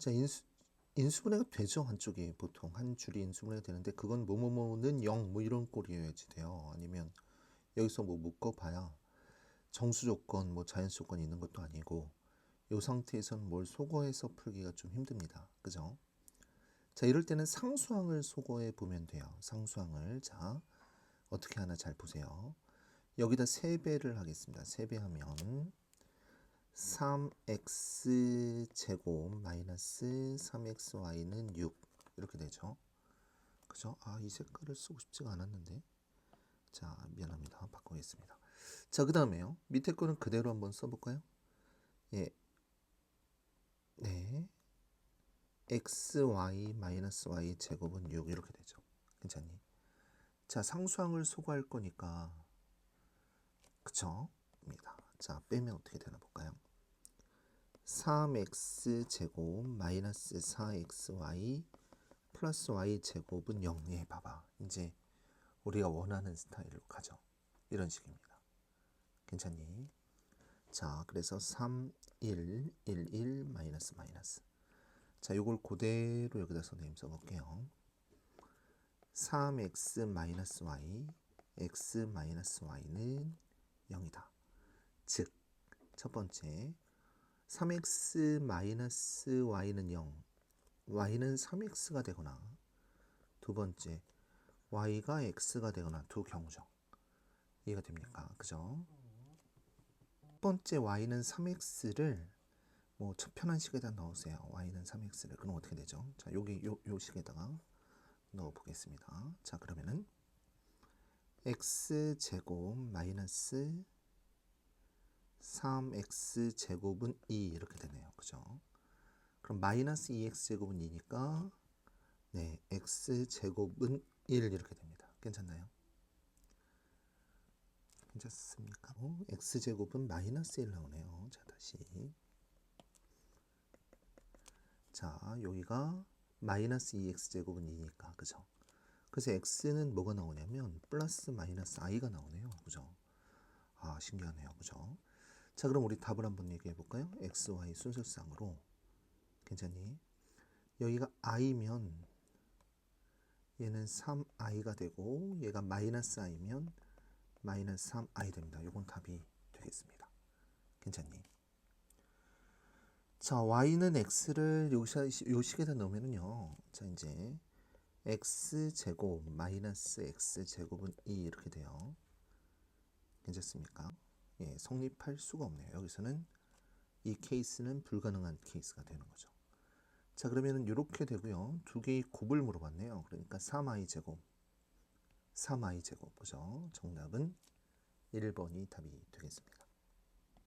자, 인수, 인수분해가 되죠. 한쪽이 보통 한 줄이 인수분해가 되는데 그건 뭐뭐뭐는 0 뭐 이런 꼴이어야지 돼요. 아니면 여기서 뭐 묶어봐야 정수 조건, 뭐 자연수 조건이 있는 것도 아니고 이 상태에서는 뭘 소거해서 풀기가 좀 힘듭니다. 그죠? 자, 이럴 때는 상수항을 소거해 보면 돼요. 상수항을. 자, 어떻게 하나 잘 보세요. 여기다 3배를 하겠습니다. 3배 하면 3x 제곱 마이너스 3xy는 6 이렇게 되죠. 그죠? 아, 이 색깔을 쓰고 싶지가 않았는데. 자, 미안합니다. 바꾸겠습니다. 자, 그 다음에요. 밑에 거는 그대로 한번 써볼까요? 예. 네. xy 마이너스 제곱은 6 이렇게 되죠. 괜찮니? 자, 상수항을 소거할 거니까 그쵸? 입니다. 자, 빼면 어떻게 되나 볼까요? 3x 제곱 마이너스 4xy 플러스 y 제곱은 0. 예, 봐봐. 이제 우리가 원하는 스타일로 가죠. 이런 식입니다. 괜찮니? 자, 그래서 3, 1, 1, 1, 마이너스, 마이너스. 자, 요걸 그대로 여기다 선생님 써볼게요. 3x 마이너스 y, x 마이너스 y는 0이다. 즉, 첫 번째, 3x 마이너스 y는 0, y는 3x가 되거나, 두 번째, y가 x가 되거나 두 경우죠. 이해가 됩니까? 그죠? 첫 번째 y는 3x를 뭐 편한 식에다 넣으세요. y는 3x를. 그럼 어떻게 되죠? 자, 여기 요, 요 식에다가 넣어 보겠습니다. 자, 그러면은 x 제곱 마이너스 3x 제곱은 2 이렇게 되네요. 그죠? 그럼 마이너스 2x 제곱은 2니까 네, x 제곱은 1 이렇게 됩니다. 괜찮나요? 괜찮습니까? 어, x 제곱은 마이너스 1 나오네요. 자, 다시 자, 여기가 마이너스 2x 제곱은 2니까 그죠? 그래서 x는 뭐가 나오냐면 플러스 마이너스 i가 나오네요. 그죠? 아, 신기하네요. 그죠? 자, 그럼 우리 답을 한번 얘기해 볼까요? x, y 순서상으로 괜찮니? 여기가 i면 얘는 3i가 되고 얘가 마이너스 i면 마이너스 3i 됩니다. 요건 답이 되겠습니다. 괜찮니? 자, y는 x를 요, 식에다 넣으면은요. 자, 이제 x 제곱 마이너스 x 제곱은 2 이렇게 돼요. 괜찮습니까? 예, 성립할 수가 없네요. 여기서는 이 케이스는 불가능한 케이스가 되는 거죠. 자, 그러면은 이렇게 되고요. 두 개의 곱을 물어봤네요. 그러니까 3i 제곱, 3i 제곱, 그죠? 정답은 1번이 답이 되겠습니다.